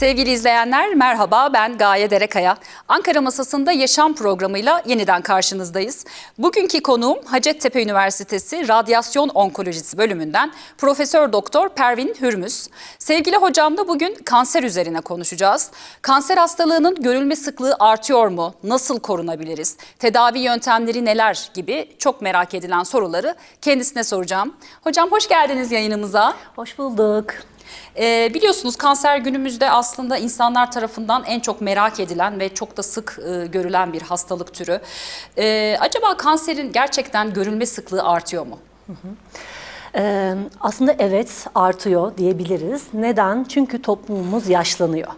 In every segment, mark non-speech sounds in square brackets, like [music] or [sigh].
Sevgili izleyenler merhaba ben Gaye Derekaya. Ankara Masası'nda yaşam programıyla yeniden karşınızdayız. Bugünkü konuğum Hacettepe Üniversitesi Radyasyon Onkolojisi bölümünden Profesör Doktor Pervin Hürmüz. Sevgili hocamla bugün kanser üzerine konuşacağız. Kanser hastalığının görülme sıklığı artıyor mu? Nasıl korunabiliriz? Tedavi yöntemleri neler gibi çok merak edilen soruları kendisine soracağım. Hocam hoş geldiniz yayınımıza. Hoş bulduk. Ee, biliyorsunuz kanser günümüzde aslında insanlar tarafından en çok merak edilen ve çok da sık e, görülen bir hastalık türü. Ee, acaba kanserin gerçekten görülme sıklığı artıyor mu? Ee, aslında evet artıyor diyebiliriz. Neden? Çünkü toplumumuz yaşlanıyor.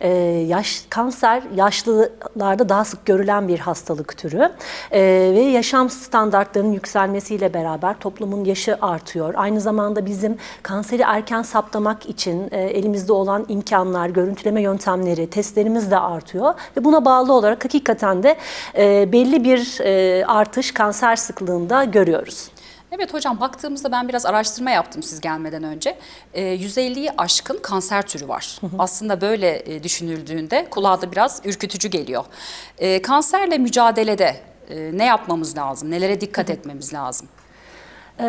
Ee, yaş kanser yaşlılarda daha sık görülen bir hastalık türü Ee, ve yaşam standartlarının yükselmesiyle beraber toplumun yaşı artıyor. Aynı zamanda bizim kanseri erken saptamak için e, elimizde olan imkanlar, görüntüleme yöntemleri, testlerimiz de artıyor ve buna bağlı olarak hakikaten de e, belli bir e, artış kanser sıklığında görüyoruz. Evet hocam baktığımızda ben biraz araştırma yaptım siz gelmeden önce. Ee, 150'yi aşkın kanser türü var. Aslında böyle e, düşünüldüğünde kulağa da biraz ürkütücü geliyor. Ee, kanserle mücadelede e, ne yapmamız lazım? Nelere dikkat etmemiz lazım? Ee,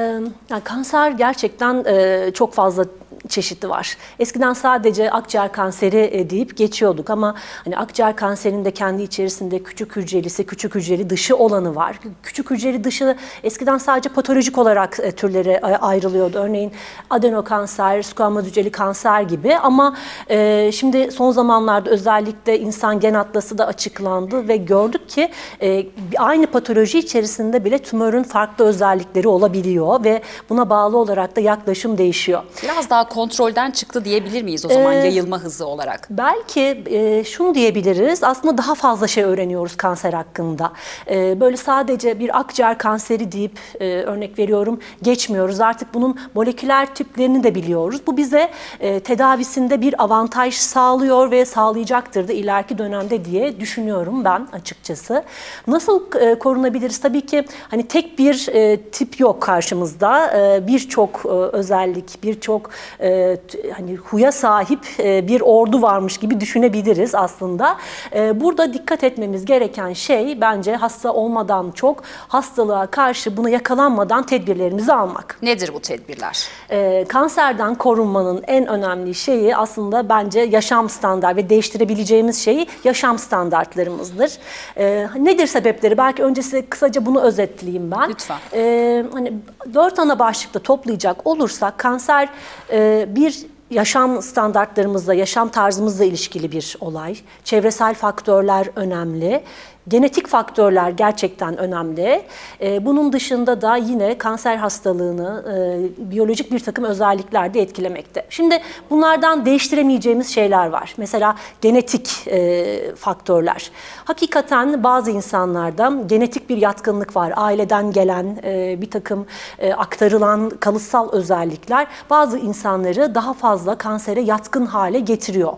yani kanser gerçekten e, çok fazla çeşidi var. Eskiden sadece akciğer kanseri e, deyip geçiyorduk ama hani akciğer kanserinde kendi içerisinde küçük hücrelisi, küçük hücreli dışı olanı var. Küçük hücreli dışı eskiden sadece patolojik olarak e, türlere ayrılıyordu. Örneğin adenokanser, squamous hücreli kanser gibi ama e, şimdi son zamanlarda özellikle insan gen atlası da açıklandı ve gördük ki aynı patoloji içerisinde bile tümörün farklı özellikleri olabiliyor ve buna bağlı olarak da yaklaşım değişiyor. Biraz daha kontrolden çıktı diyebilir miyiz o zaman Ee, yayılma hızı olarak? Belki e, şunu diyebiliriz, aslında daha fazla şey öğreniyoruz kanser hakkında. E, böyle sadece bir akciğer kanseri deyip e, örnek veriyorum geçmiyoruz. Artık bunun moleküler tiplerini de biliyoruz. Bu bize e, tedavisinde bir avantaj sağlıyor ve sağlayacaktır da ileriki dönemde diye düşünüyorum ben açıkçası. Nasıl e, korunabiliriz? Tabii ki hani tek bir e, tip yok karşımızda. E, birçok e, özellik, birçok e, hani huya sahip e, bir ordu varmış gibi düşünebiliriz aslında. E, burada dikkat etmemiz gereken şey bence hasta olmadan çok hastalığa karşı buna yakalanmadan tedbirlerimizi almak. Nedir bu tedbirler? E, kanserden korunmanın en önemli şeyi aslında bence yaşam standart ve değiştirebileceğimiz şeyi yaşam standartlarımızdır. E, nedir sebepleri? Belki önce size kısaca bunu özetleyeyim ben. Lütfen. E, hani dört ana başlıkta toplayacak olursak kanser e, bir yaşam standartlarımızla, yaşam tarzımızla ilişkili bir olay. Çevresel faktörler önemli. Genetik faktörler gerçekten önemli. Ee, bunun dışında da yine kanser hastalığını e, biyolojik bir takım özellikler de etkilemekte. Şimdi bunlardan değiştiremeyeceğimiz şeyler var. Mesela genetik e, faktörler. Hakikaten bazı insanlarda genetik bir yatkınlık var. Aileden gelen e, bir takım aktarılan kalıtsal özellikler bazı insanları daha fazla kansere yatkın hale getiriyor.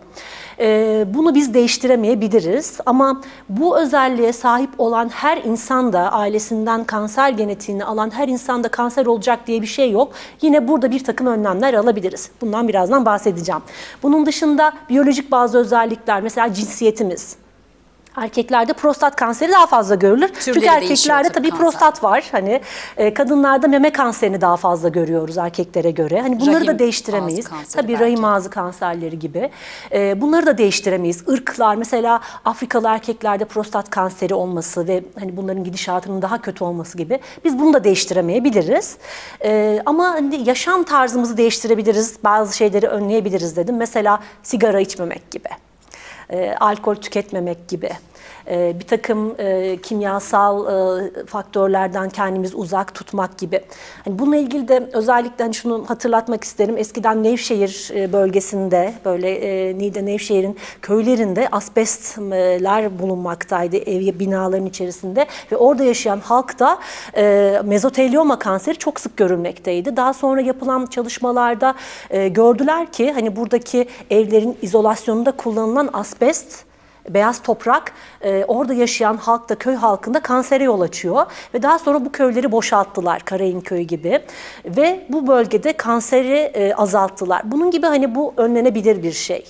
Ee, bunu biz değiştiremeyebiliriz ama bu özelliğe sahip olan her insan da ailesinden kanser genetiğini alan her insanda kanser olacak diye bir şey yok. Yine burada bir takım önlemler alabiliriz. Bundan birazdan bahsedeceğim. Bunun dışında biyolojik bazı özellikler mesela cinsiyetimiz. Erkeklerde prostat kanseri daha fazla görülür. Türleri Çünkü erkeklerde tabii tabii prostat var. Hani e, kadınlarda meme kanserini daha fazla görüyoruz erkeklere göre. Hani bunları Rahim da değiştiremeyiz. Tabii belki. rahim ağzı kanserleri gibi. E, bunları da değiştiremeyiz. Irklar mesela Afrikalı erkeklerde prostat kanseri olması ve hani bunların gidişatının daha kötü olması gibi. Biz bunu da değiştiremeyebiliriz. E, ama hani yaşam tarzımızı değiştirebiliriz. Bazı şeyleri önleyebiliriz dedim. Mesela sigara içmemek gibi e, alkol tüketmemek gibi. E, bir takım e, kimyasal e, faktörlerden kendimizi uzak tutmak gibi. Hani bununla ilgili de özellikle hani şunu hatırlatmak isterim. Eskiden Nevşehir e, bölgesinde böyle Niğde Nevşehir'in köylerinde asbestler bulunmaktaydı ev binaların içerisinde ve orada yaşayan halk da e, mezotelioma kanseri çok sık görülmekteydi. Daha sonra yapılan çalışmalarda gördüler ki hani buradaki evlerin izolasyonunda kullanılan asbest beyaz toprak e, orada yaşayan halk da köy halkında kansere yol açıyor ve daha sonra bu köyleri boşalttılar Karayın köyü gibi ve bu bölgede kanseri e, azalttılar. Bunun gibi hani bu önlenebilir bir şey.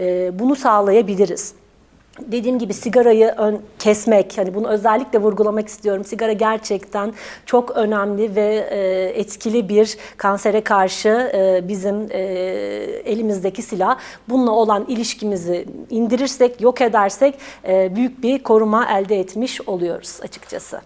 e, bunu sağlayabiliriz. Dediğim gibi sigarayı ön, kesmek, hani bunu özellikle vurgulamak istiyorum. Sigara gerçekten çok önemli ve e, etkili bir kansere karşı e, bizim e, elimizdeki silah. Bununla olan ilişkimizi indirirsek, yok edersek e, büyük bir koruma elde etmiş oluyoruz açıkçası.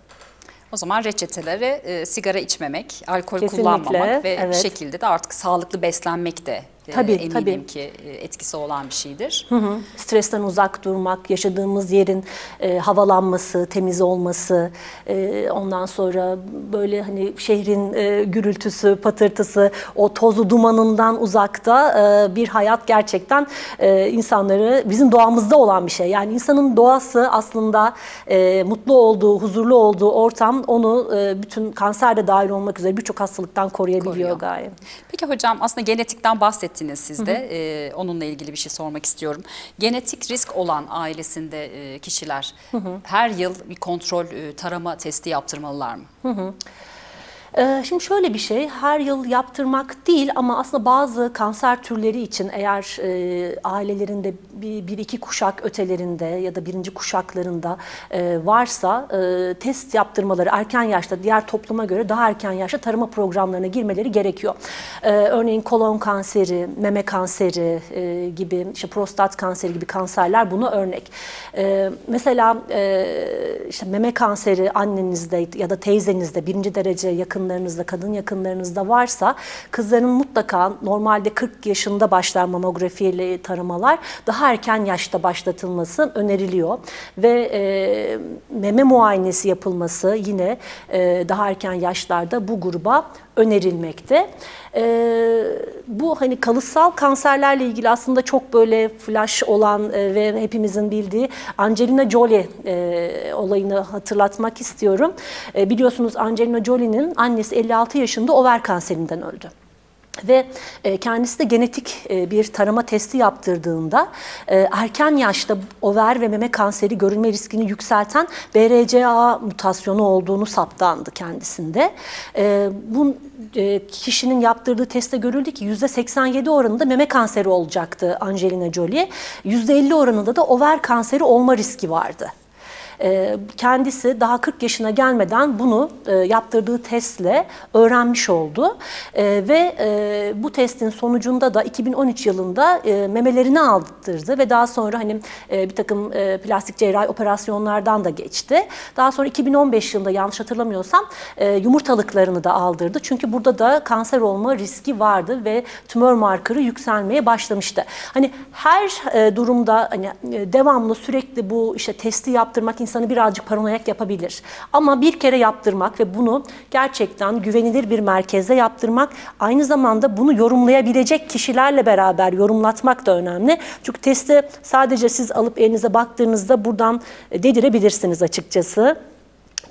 O zaman reçeteleri e, sigara içmemek, alkol Kesinlikle, kullanmamak ve bir evet. şekilde de artık sağlıklı beslenmek de Tabii, eminim tabii. ki e, etkisi olan bir şeydir. Hı hı. Stresten uzak durmak, yaşadığımız yerin e, havalanması, temiz olması, e, ondan sonra böyle hani şehrin e, gürültüsü, patırtısı, o tozu dumanından uzakta e, bir hayat gerçekten e, insanları bizim doğamızda olan bir şey. Yani insanın doğası aslında e, mutlu olduğu, huzurlu olduğu ortam onu e, bütün kanser de dahil olmak üzere birçok hastalıktan koruyabiliyor Koruyor. gayet. Peki hocam aslında genetikten bahsettiniz siz de. E, onunla ilgili bir şey sormak istiyorum. Genetik risk olan ailesinde e, kişiler her yıl bir kontrol e, tarama testi yaptırmalılar mı? Ee, Şimdi şöyle bir şey, her yıl yaptırmak değil ama aslında bazı kanser türleri için eğer e, ailelerinde bir, bir iki kuşak ötelerinde ya da birinci kuşaklarında e, varsa e, test yaptırmaları erken yaşta diğer topluma göre daha erken yaşta tarama programlarına girmeleri gerekiyor. E, örneğin kolon kanseri, meme kanseri e, gibi, işte prostat kanseri gibi kanserler buna örnek. E, mesela e, işte meme kanseri annenizde ya da teyzenizde birinci derece yakınlarınızda, kadın yakınlarınızda varsa kızların mutlaka normalde 40 yaşında başlar mamografiyle taramalar daha erken yaşta başlatılması öneriliyor ve e, meme muayenesi yapılması yine e, daha erken yaşlarda bu gruba önerilmekte. E, bu hani kalıtsal kanserlerle ilgili aslında çok böyle flash olan e, ve hepimizin bildiği Angelina Jolie e, olayını hatırlatmak istiyorum. E, biliyorsunuz Angelina Jolie'nin annesi 56 yaşında over kanserinden öldü. Ve e, kendisi de genetik e, bir tarama testi yaptırdığında e, erken yaşta over ve meme kanseri görülme riskini yükselten BRCA mutasyonu olduğunu saptandı kendisinde. Bu kişinin yaptırdığı testte görüldü ki %87 oranında meme kanseri olacaktı Angelina Jolie. %50 oranında da over kanseri olma riski vardı. E, Kendisi daha 40 yaşına gelmeden bunu e, yaptırdığı testle öğrenmiş oldu. E, Ve e, bu testin sonucunda da 2013 yılında e, memelerini aldırdı ve daha sonra hani bir takım plastik cerrahi operasyonlardan da geçti. Daha sonra 2015 yılında yanlış hatırlamıyorsam yumurtalıklarını da aldırdı. Çünkü burada da kanser olma riski vardı ve tümör markörü yükselmeye başlamıştı. Hani her durumda hani devamlı sürekli bu işte testi yaptırmak insanı birazcık paranoyak yapabilir. Ama bir kere yaptırmak ve bunu gerçekten güvenilir bir merkezde yaptırmak aynı zamanda bunu yorumlayabilecek kişilerle beraber yorumlatmak da önemli. Çünkü testi sadece siz alıp elinize baktığınızda buradan e, dedirebilirsiniz açıkçası.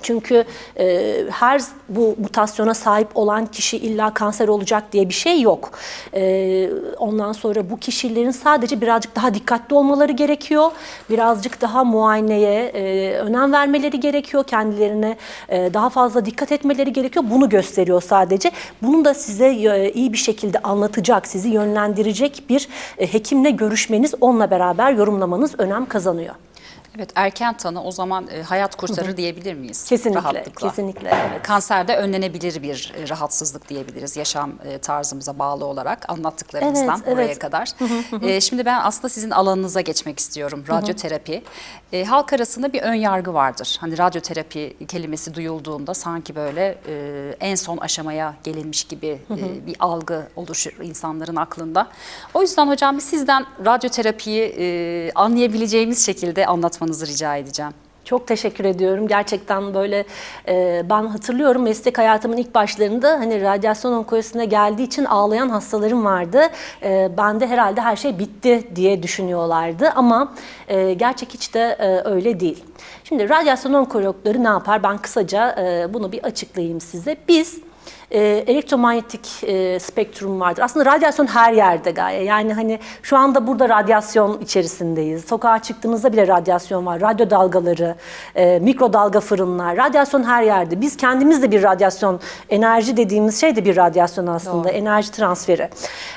Çünkü e, her bu mutasyona sahip olan kişi illa kanser olacak diye bir şey yok. E, ondan sonra bu kişilerin sadece birazcık daha dikkatli olmaları gerekiyor. Birazcık daha muayeneye e, önem vermeleri gerekiyor. Kendilerine e, daha fazla dikkat etmeleri gerekiyor. Bunu gösteriyor sadece. Bunu da size e, iyi bir şekilde anlatacak, sizi yönlendirecek bir e, hekimle görüşmeniz, onunla beraber yorumlamanız önem kazanıyor. Evet erken tanı o zaman e, hayat kurtarır diyebilir miyiz? Kesinlikle, Rahatlıkla. kesinlikle, evet. Kanserde önlenebilir bir e, rahatsızlık diyebiliriz yaşam e, tarzımıza bağlı olarak anlattıklarınızdan Evet, buraya evet. kadar. E, Şimdi ben aslında sizin alanınıza geçmek istiyorum. Radyoterapi. E, halk arasında bir ön yargı vardır. Hani radyoterapi kelimesi duyulduğunda sanki böyle e, en son aşamaya gelinmiş gibi e, bir algı oluşur insanların aklında. O yüzden hocam sizden radyoterapiyi e, anlayabileceğimiz şekilde anlatmanızı rica edeceğim. Çok teşekkür ediyorum. Gerçekten böyle e, ben hatırlıyorum meslek hayatımın ilk başlarında hani radyasyon onkolojisine geldiği için ağlayan hastalarım vardı. E, ben de herhalde her şey bitti diye düşünüyorlardı ama e, gerçek hiç de e, öyle değil. Şimdi radyasyon onkologları ne yapar? Ben kısaca e, bunu bir açıklayayım size. Biz e, elektromanyetik e, spektrum vardır. Aslında radyasyon her yerde gaye. Yani hani şu anda burada radyasyon içerisindeyiz. Sokağa çıktığınızda bile radyasyon var. Radyo dalgaları, e, mikrodalga fırınlar, radyasyon her yerde. Biz kendimiz de bir radyasyon, enerji dediğimiz şey de bir radyasyon aslında. Enerji transferi.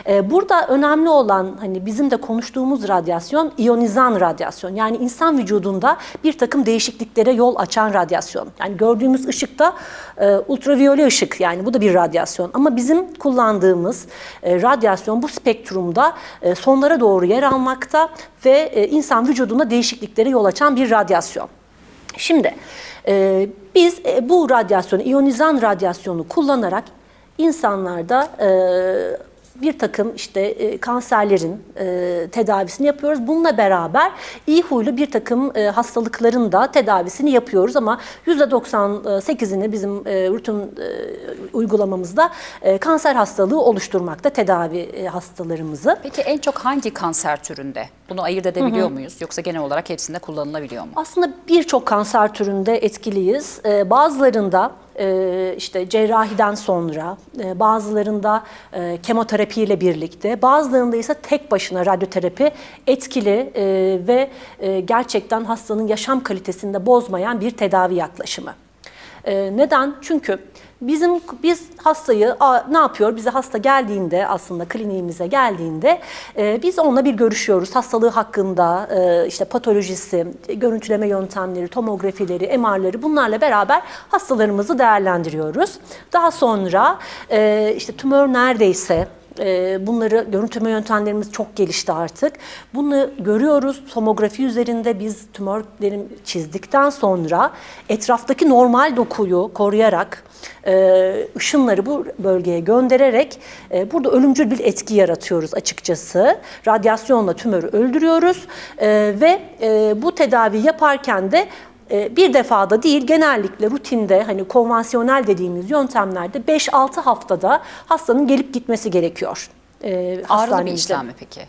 E, burada önemli olan hani bizim de konuştuğumuz radyasyon iyonizan radyasyon. Yani insan vücudunda bir takım değişikliklere yol açan radyasyon. Yani gördüğümüz ışıkta e, ultraviyole ışık yani bu da bir radyasyon. Ama bizim kullandığımız e, radyasyon bu spektrumda e, sonlara doğru yer almakta ve insan vücudunda değişikliklere yol açan bir radyasyon. Şimdi biz bu radyasyonu, iyonizan radyasyonu kullanarak insanlarda e, bir takım işte e, kanserlerin e, tedavisini yapıyoruz. Bununla beraber iyi huylu bir takım e, hastalıkların da tedavisini yapıyoruz ama %98'ini bizim e, rutin e, uygulamamızda e, kanser hastalığı oluşturmakta tedavi e, hastalarımızı. Peki en çok hangi kanser türünde? Bunu ayırt edebiliyor muyuz? Yoksa genel olarak hepsinde kullanılabiliyor mu? Aslında birçok kanser türünde etkiliyiz. Ee, bazılarında e, işte cerrahiden sonra, e, bazılarında e, kemoterapiyle birlikte, bazılarında ise tek başına radyoterapi etkili e, ve gerçekten hastanın yaşam kalitesini de bozmayan bir tedavi yaklaşımı. Neden? Çünkü bizim biz hastayı ne yapıyor? Bize hasta geldiğinde aslında kliniğimize geldiğinde e, biz onunla bir görüşüyoruz. Hastalığı hakkında e, işte patolojisi, görüntüleme yöntemleri, tomografileri, MR'ları bunlarla beraber hastalarımızı değerlendiriyoruz. Daha sonra e, işte tümör neredeyse Bunları görüntüleme yöntemlerimiz çok gelişti artık. Bunu görüyoruz. Tomografi üzerinde biz tümörleri çizdikten sonra etraftaki normal dokuyu koruyarak e, ışınları bu bölgeye göndererek e, burada ölümcül bir etki yaratıyoruz açıkçası. Radyasyonla tümörü öldürüyoruz e, ve bu tedavi yaparken de bir defada değil genellikle rutinde hani konvansiyonel dediğimiz yöntemlerde 5-6 haftada hastanın gelip gitmesi gerekiyor. E, Ağrılı bir işlem mi peki?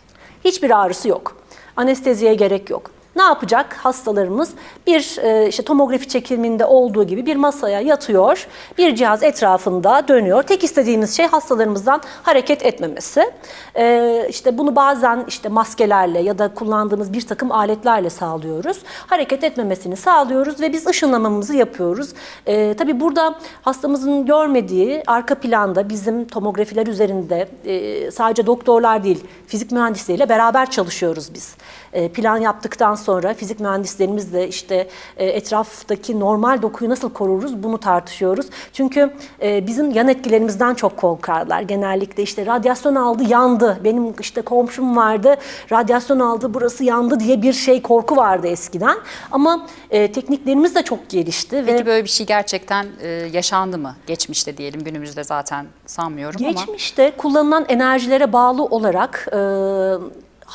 Hiçbir ağrısı yok. Anesteziye gerek yok. Ne yapacak hastalarımız? Bir e, işte tomografi çekiminde olduğu gibi bir masaya yatıyor, bir cihaz etrafında dönüyor. Tek istediğimiz şey hastalarımızdan hareket etmemesi. E, işte bunu bazen işte maskelerle ya da kullandığımız bir takım aletlerle sağlıyoruz. Hareket etmemesini sağlıyoruz ve biz ışınlamamızı yapıyoruz. E, tabii burada hastamızın görmediği arka planda bizim tomografiler üzerinde e, sadece doktorlar değil, fizik mühendisleriyle beraber çalışıyoruz biz. E, plan yaptıktan sonra fizik mühendislerimizle işte e, etraftaki normal dokuyu nasıl koruruz bunu tartışıyoruz. Çünkü e, bizim yan etkilerimizden çok korkarlar. Genellikle işte radyasyon aldı yandı. Benim işte komşum vardı radyasyon aldı burası yandı diye bir şey korku vardı eskiden. Ama tekniklerimiz de çok gelişti ve Peki böyle bir şey gerçekten yaşandı mı? Geçmişte diyelim günümüzde zaten sanmıyorum ama. Geçmişte kullanılan enerjilere bağlı olarak e,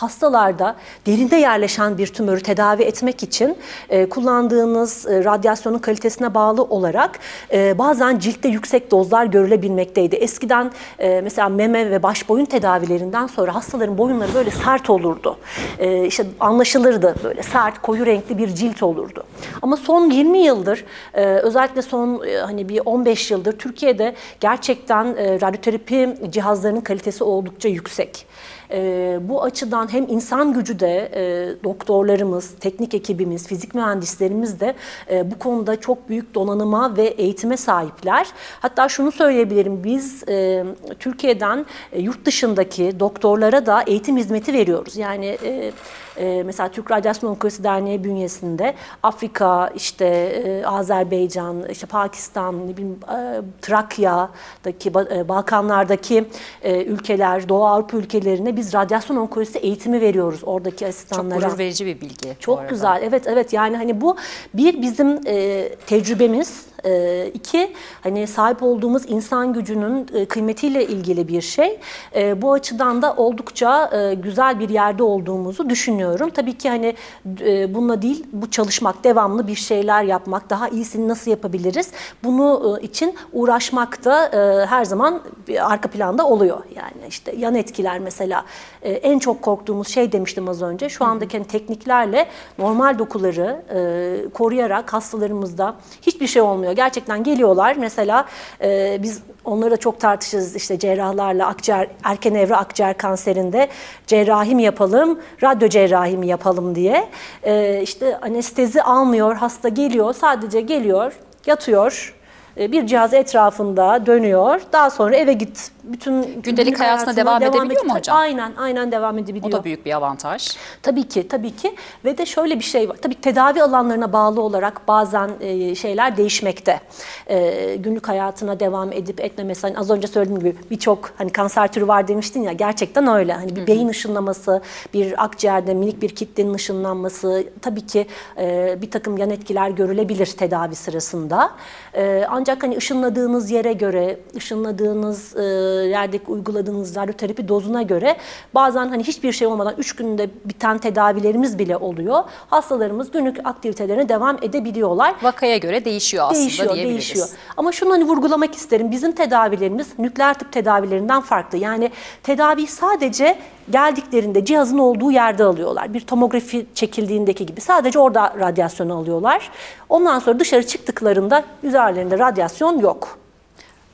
hastalarda derinde yerleşen bir tümörü tedavi etmek için e, kullandığınız e, radyasyonun kalitesine bağlı olarak e, bazen ciltte yüksek dozlar görülebilmekteydi. Eskiden e, mesela meme ve baş boyun tedavilerinden sonra hastaların boyunları böyle sert olurdu. E, işte anlaşılırdı böyle sert koyu renkli bir cilt olurdu. Ama son 20 yıldır e, özellikle son e, hani bir 15 yıldır Türkiye'de gerçekten e, radyoterapi cihazlarının kalitesi oldukça yüksek. E, bu açıdan hem insan gücü de e, doktorlarımız, teknik ekibimiz, fizik mühendislerimiz de e, bu konuda çok büyük donanıma ve eğitime sahipler. Hatta şunu söyleyebilirim biz e, Türkiye'den e, yurt dışındaki doktorlara da eğitim hizmeti veriyoruz. Yani e, e, mesela Türk Radyasyon Onkolojisi Derneği bünyesinde Afrika, işte e, Azerbaycan, işte Pakistan, ne bileyim, e, Trakya'daki, e, Balkanlardaki e, ülkeler, Doğu Avrupa ülkelerine biz radyasyon onkolojisi eğitimi veriyoruz oradaki Çok asistanlara. gurur verici bir bilgi. Çok güzel. Evet evet yani hani bu bir bizim e, tecrübemiz, e, iki hani sahip olduğumuz insan gücünün e, kıymetiyle ilgili bir şey. E, bu açıdan da oldukça e, güzel bir yerde olduğumuzu düşünüyorum. Tabii ki hani e, bununla değil bu çalışmak, devamlı bir şeyler yapmak, daha iyisini nasıl yapabiliriz? Bunu e, için uğraşmak da e, her zaman arka planda oluyor. Yani işte yan etkiler mesela e, en çok korktuğumuz şey demiştim az önce. Şu andaki hani tekniklerle normal dokuları e, koruyarak hastalarımızda hiçbir şey olmuyor. Gerçekten geliyorlar mesela e, biz onları da çok tartışırız işte cerrahlarla akciğer erken evre akciğer kanserinde cerrahi mi yapalım, radyo cerrahi mi yapalım diye. E, işte anestezi almıyor, hasta geliyor, sadece geliyor, yatıyor. e, Bir cihaz etrafında dönüyor. Daha sonra eve git. Bütün Gündelik hayatına devam edebiliyor mu hocam? Aynen, aynen devam O edebiliyor. da büyük bir avantaj. Tabii ki, tabii ki. Ve de şöyle bir şey var. Tabii tedavi alanlarına bağlı olarak bazen e, şeyler değişmekte. E, günlük hayatına devam edip etmemesi. Hani az önce söylediğim gibi birçok hani kanser türü var demiştin ya. Gerçekten öyle. Hani bir beyin ışınlaması, bir akciğerde minik bir kitlenin ışınlanması. Tabii ki e, bir takım yan etkiler görülebilir tedavi sırasında. E, ancak hani ışınladığınız yere göre, ışınladığınız e, yerdeki uyguladığınız radyoterapi dozuna göre bazen hani hiçbir şey olmadan 3 günde biten tedavilerimiz bile oluyor. Hastalarımız günlük aktivitelerine devam edebiliyorlar. Vakaya göre değişiyor aslında Değişiyor, diyebiliriz. değişiyor. Ama şunu hani vurgulamak isterim. Bizim tedavilerimiz nükleer tıp tedavilerinden farklı. Yani tedaviyi sadece geldiklerinde cihazın olduğu yerde alıyorlar. Bir tomografi çekildiğindeki gibi sadece orada radyasyonu alıyorlar. Ondan sonra dışarı çıktıklarında üzerlerinde radyasyon yok.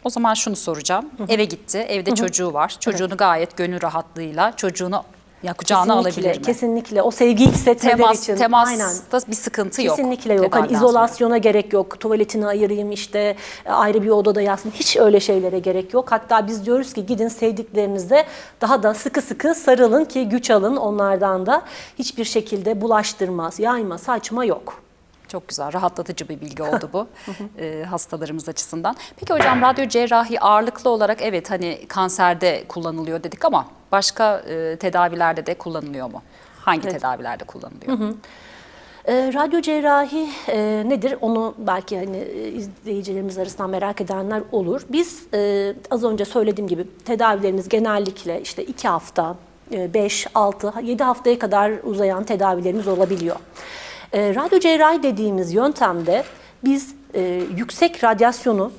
O zaman şunu soracağım. Eve gitti, evde çocuğu var. Çocuğunu gayet gönül rahatlığıyla çocuğunu ya kucağına alabilir mi? Kesinlikle. O sevgiyi hissetmeleri Temas, için. temasta bir sıkıntı yok. Kesinlikle yok. Hani tedaviden sonra. izolasyona gerek yok. Tuvaletini ayırayım işte ayrı bir odada yatsın. Hiç öyle şeylere gerek yok. Hatta biz diyoruz ki gidin sevdiklerinize daha da sıkı sıkı sarılın ki güç alın onlardan da. Hiçbir şekilde bulaştırmaz, yayma, saçma yok. Çok güzel, rahatlatıcı bir bilgi oldu bu [laughs] e, hastalarımız açısından. Peki hocam radyo cerrahi ağırlıklı olarak evet hani kanserde kullanılıyor dedik ama başka e, tedavilerde de kullanılıyor mu? Hangi tedavilerde kullanılıyor? E, radyo cerrahi e, nedir? Onu belki hani e, izleyicilerimiz arasından merak edenler olur. Biz e, az önce söylediğim gibi tedavilerimiz genellikle işte 2 hafta, 5, 6, 7 haftaya kadar uzayan tedavilerimiz olabiliyor. E, radyo cerrahi dediğimiz yöntemde biz e, yüksek radyasyonu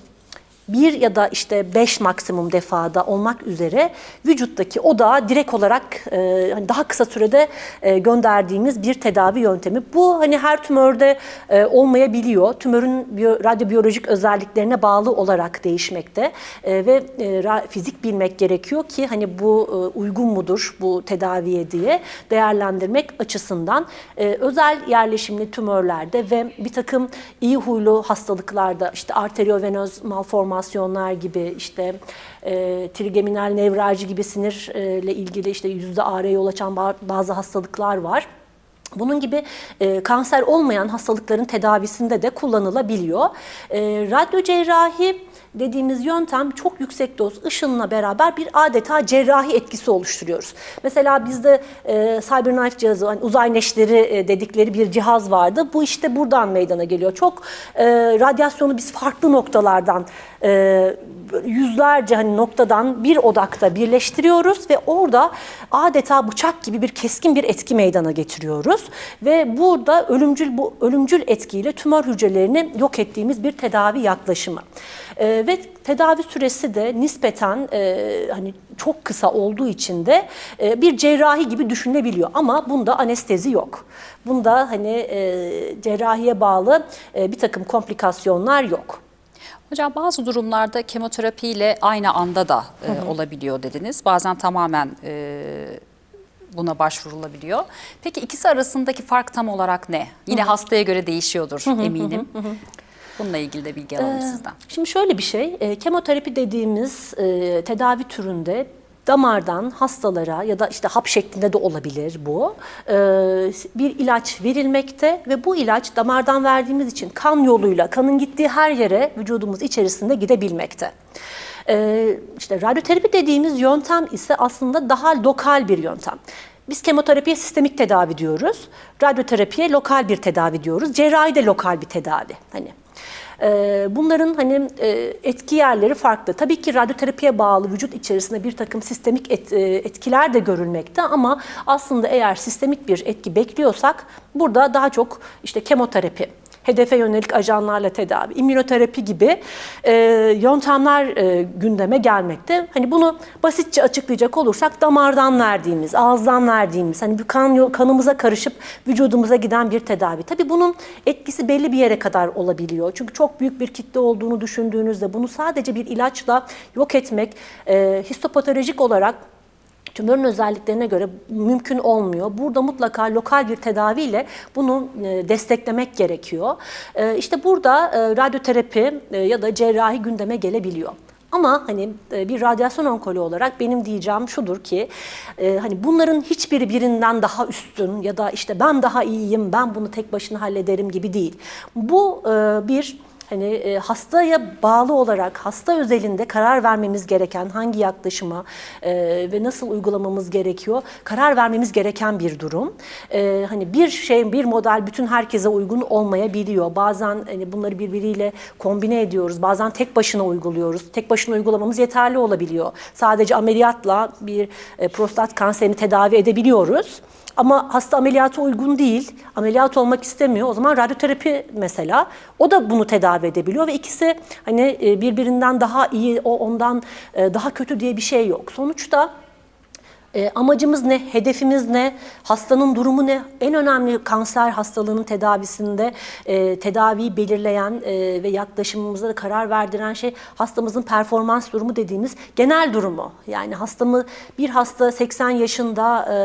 bir ya da işte beş maksimum defada olmak üzere vücuttaki odağa direkt olarak e, hani daha kısa sürede e, gönderdiğimiz bir tedavi yöntemi. Bu hani her tümörde e, olmayabiliyor. Tümörün biyo, radyobiyolojik özelliklerine bağlı olarak değişmekte E, ve e, ra- fizik bilmek gerekiyor ki hani bu e, uygun mudur bu tedaviye diye değerlendirmek açısından E, özel yerleşimli tümörlerde ve bir takım iyi huylu hastalıklarda işte arteriovenöz malformasyonlar gibi işte e, trigeminal nevralji gibi sinirle ilgili işte yüzde ağrıya yol açan ba- bazı hastalıklar var. Bunun gibi e, kanser olmayan hastalıkların tedavisinde de kullanılabiliyor. E, radyo cerrahi dediğimiz yöntem çok yüksek doz ışınla beraber bir adeta cerrahi etkisi oluşturuyoruz. Mesela bizde e, CyberKnife cihazı, hani uzay neşteri e, dedikleri bir cihaz vardı. Bu işte buradan meydana geliyor. Çok e, radyasyonu biz farklı noktalardan e, yüzlerce hani noktadan bir odakta birleştiriyoruz ve orada adeta bıçak gibi bir keskin bir etki meydana getiriyoruz ve burada ölümcül bu ölümcül etkiyle tümör hücrelerini yok ettiğimiz bir tedavi yaklaşımı. Ee, ve tedavi süresi de nispeten e, hani çok kısa olduğu için de e, bir cerrahi gibi düşünülebiliyor ama bunda anestezi yok. Bunda hani e, cerrahiye bağlı e, bir takım komplikasyonlar yok. Hocam bazı durumlarda kemoterapiyle aynı anda da e, olabiliyor dediniz. Bazen tamamen e, buna başvurulabiliyor. Peki ikisi arasındaki fark tam olarak ne? Yine hastaya göre değişiyordur eminim. Bununla ilgili de bilgi alalım sizden. Şimdi şöyle bir şey, e, kemoterapi dediğimiz e, tedavi türünde damardan hastalara ya da işte hap şeklinde de olabilir bu. e, bir ilaç verilmekte ve bu ilaç damardan verdiğimiz için kan yoluyla kanın gittiği her yere vücudumuz içerisinde gidebilmekte. E, işte radyoterapi dediğimiz yöntem ise aslında daha lokal bir yöntem. Biz kemoterapiye sistemik tedavi diyoruz. Radyoterapiye lokal bir tedavi diyoruz. Cerrahi de lokal bir tedavi. Hani ee, Bunların hani e, etki yerleri farklı. Tabii ki radyoterapiye bağlı vücut içerisinde bir takım sistemik e, etkiler de görülmekte ama aslında eğer sistemik bir etki bekliyorsak burada daha çok işte kemoterapi hedefe yönelik ajanlarla tedavi, immünoterapi gibi e, yöntemler e, gündeme gelmekte. Hani bunu basitçe açıklayacak olursak damardan verdiğimiz, ağızdan verdiğimiz, hani kan kanımıza karışıp vücudumuza giden bir tedavi. Tabii bunun etkisi belli bir yere kadar olabiliyor. Çünkü çok büyük bir kitle olduğunu düşündüğünüzde bunu sadece bir ilaçla yok etmek e, histopatolojik olarak tümörün özelliklerine göre mümkün olmuyor. Burada mutlaka lokal bir tedaviyle bunu e, desteklemek gerekiyor. E, İşte burada e, radyoterapi ya da cerrahi gündeme gelebiliyor. Ama hani bir radyasyon onkoloğu olarak benim diyeceğim şudur ki hani bunların hiçbiri birinden daha üstün ya da işte ben daha iyiyim, ben bunu tek başına hallederim gibi değil. Bu bir hani e, hastaya bağlı olarak hasta özelinde karar vermemiz gereken hangi yaklaşıma e, ve nasıl uygulamamız gerekiyor karar vermemiz gereken bir durum. E, hani bir şey bir model bütün herkese uygun olmayabiliyor. Bazen hani bunları birbiriyle kombine ediyoruz. Bazen tek başına uyguluyoruz. Tek başına uygulamamız yeterli olabiliyor. Sadece ameliyatla bir e, prostat kanserini tedavi edebiliyoruz. Ama hasta ameliyata uygun değil, ameliyat olmak istemiyor. O zaman radyoterapi mesela, o da bunu tedavi edebiliyor ve ikisi hani e, birbirinden daha iyi, o ondan e, daha kötü diye bir şey yok. Sonuçta e, amacımız ne, hedefimiz ne, hastanın durumu ne? En önemli kanser hastalığının tedavisinde e, tedaviyi belirleyen e, ve yaklaşımımıza da karar verdiren şey hastamızın performans durumu dediğimiz genel durumu. Yani hastamı bir hasta 80 yaşında e,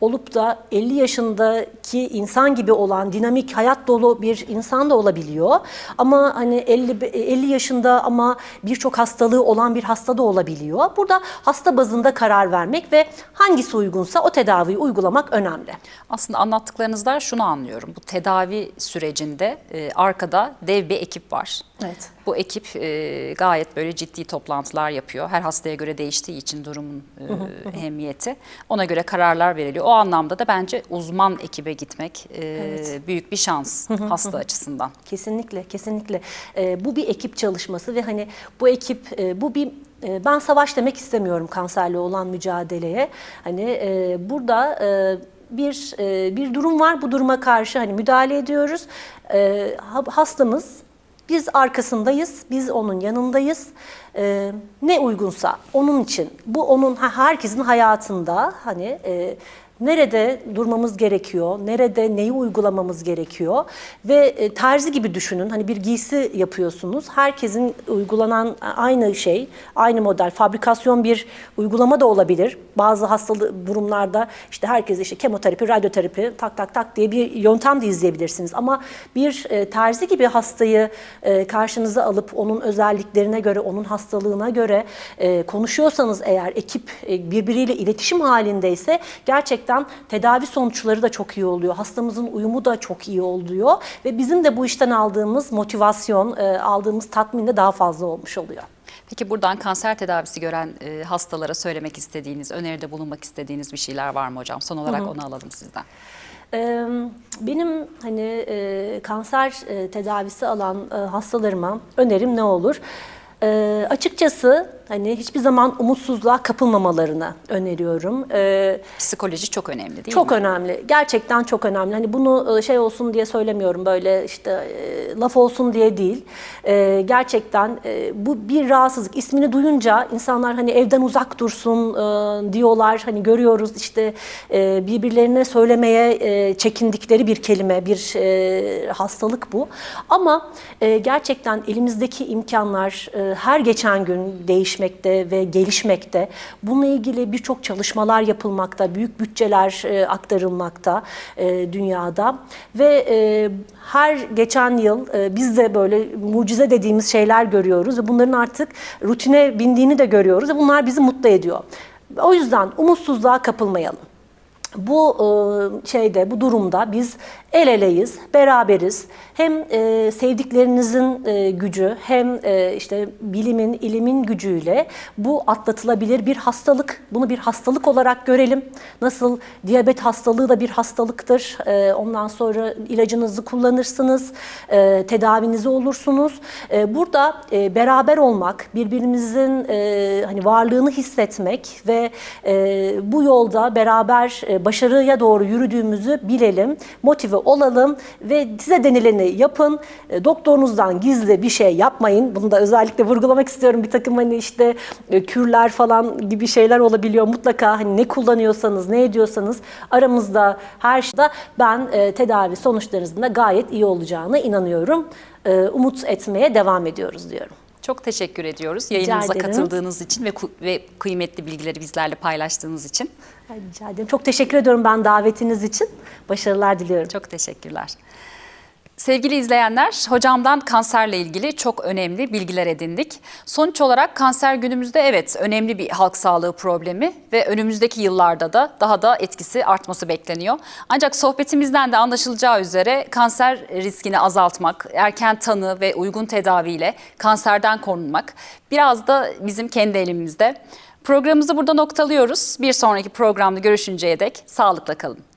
olup da 50 yaşındaki insan gibi olan dinamik hayat dolu bir insan da olabiliyor. Ama hani 50 50 yaşında ama birçok hastalığı olan bir hasta da olabiliyor. Burada hasta bazında karar vermek ve hangisi uygunsa o tedaviyi uygulamak önemli. Aslında anlattıklarınızdan şunu anlıyorum. Bu tedavi sürecinde e, arkada dev bir ekip var. Evet. Bu ekip e, gayet böyle ciddi toplantılar yapıyor. Her hastaya göre değiştiği için durumun e, ehemmiyeti. Ona göre kararlar veriliyor. O anlamda da bence uzman ekibe gitmek e, büyük bir şans hasta açısından. Kesinlikle, kesinlikle. Ee, bu bir ekip çalışması ve hani bu ekip, e, bu bir e, ben savaş demek istemiyorum kanserle olan mücadeleye. Hani e, burada e, bir e, bir durum var. Bu duruma karşı hani müdahale ediyoruz. E, ha- hastamız biz arkasındayız, biz onun yanındayız. Ee, ne uygunsa onun için, bu onun herkesin hayatında hani e, nerede durmamız gerekiyor, nerede neyi uygulamamız gerekiyor ve e, terzi gibi düşünün. Hani bir giysi yapıyorsunuz. Herkesin uygulanan aynı şey, aynı model. Fabrikasyon bir uygulama da olabilir. Bazı hastalık durumlarda işte herkes işte kemoterapi, radyoterapi tak tak tak diye bir yöntem de izleyebilirsiniz. Ama bir e, terzi gibi hastayı e, karşınıza alıp onun özelliklerine göre, onun hastalığına göre konuşuyorsanız eğer ekip birbiriyle iletişim halindeyse gerçekten tedavi sonuçları da çok iyi oluyor. Hastamızın uyumu da çok iyi oluyor ve bizim de bu işten aldığımız motivasyon, e, aldığımız tatmin de daha fazla olmuş oluyor. Peki buradan kanser tedavisi gören e, hastalara söylemek istediğiniz, öneride bulunmak istediğiniz bir şeyler var mı hocam? Son olarak onu alalım sizden. Benim hani e, kanser e, tedavisi alan e, hastalarıma önerim ne olur? Açıkçası hani hiçbir zaman umutsuzluğa kapılmamalarını öneriyorum. Ee, Psikoloji çok önemli değil çok mi? önemli. Gerçekten çok önemli. Hani bunu e, şey olsun diye söylemiyorum böyle işte e, laf olsun diye değil. E, gerçekten e, bu bir rahatsızlık. İsmini duyunca insanlar hani evden uzak dursun e, diyorlar. Hani görüyoruz işte e, birbirlerine söylemeye e, çekindikleri bir kelime, bir e, hastalık bu. Ama e, gerçekten elimizdeki imkanlar e, her geçen gün değişmekte ve gelişmekte. Bununla ilgili birçok çalışmalar yapılmakta, büyük bütçeler e, aktarılmakta e, dünyada ve e, her geçen yıl biz de böyle mucize dediğimiz şeyler görüyoruz ve bunların artık rutine bindiğini de görüyoruz ve bunlar bizi mutlu ediyor. O yüzden umutsuzluğa kapılmayalım. Bu e, şeyde, bu durumda biz el eleyiz, beraberiz. Hem e, sevdiklerinizin e, gücü hem işte bilimin, ilimin gücüyle bu atlatılabilir bir hastalık. Bunu bir hastalık olarak görelim. Nasıl diyabet hastalığı da bir hastalıktır. Ondan sonra ilacınızı kullanırsınız, tedavinizi olursunuz. Burada beraber olmak, birbirimizin hani varlığını hissetmek ve bu yolda beraber başarıya doğru yürüdüğümüzü bilelim, motive olalım ve size denileni yapın. E, doktorunuzdan gizli bir şey yapmayın. Bunu da özellikle vurgulamak istiyorum. Bir takım hani işte e, kürler falan gibi şeyler olabiliyor. Mutlaka hani ne kullanıyorsanız, ne ediyorsanız aramızda her şeyde ben e, tedavi sonuçlarınızın da gayet iyi olacağına inanıyorum. Umut etmeye devam ediyoruz diyorum. Çok teşekkür ediyoruz yayınımıza katıldığınız için ve, ve kıymetli bilgileri bizlerle paylaştığınız için. Rica ederim. Çok teşekkür ediyorum ben davetiniz için. Başarılar diliyorum. Çok teşekkürler. Sevgili izleyenler, hocamdan kanserle ilgili çok önemli bilgiler edindik. Sonuç olarak kanser günümüzde evet önemli bir halk sağlığı problemi ve önümüzdeki yıllarda da daha da etkisi artması bekleniyor. Ancak sohbetimizden de anlaşılacağı üzere kanser riskini azaltmak, erken tanı ve uygun tedaviyle kanserden korunmak biraz da bizim kendi elimizde. Programımızı burada noktalıyoruz. Bir sonraki programda görüşünceye dek sağlıkla kalın.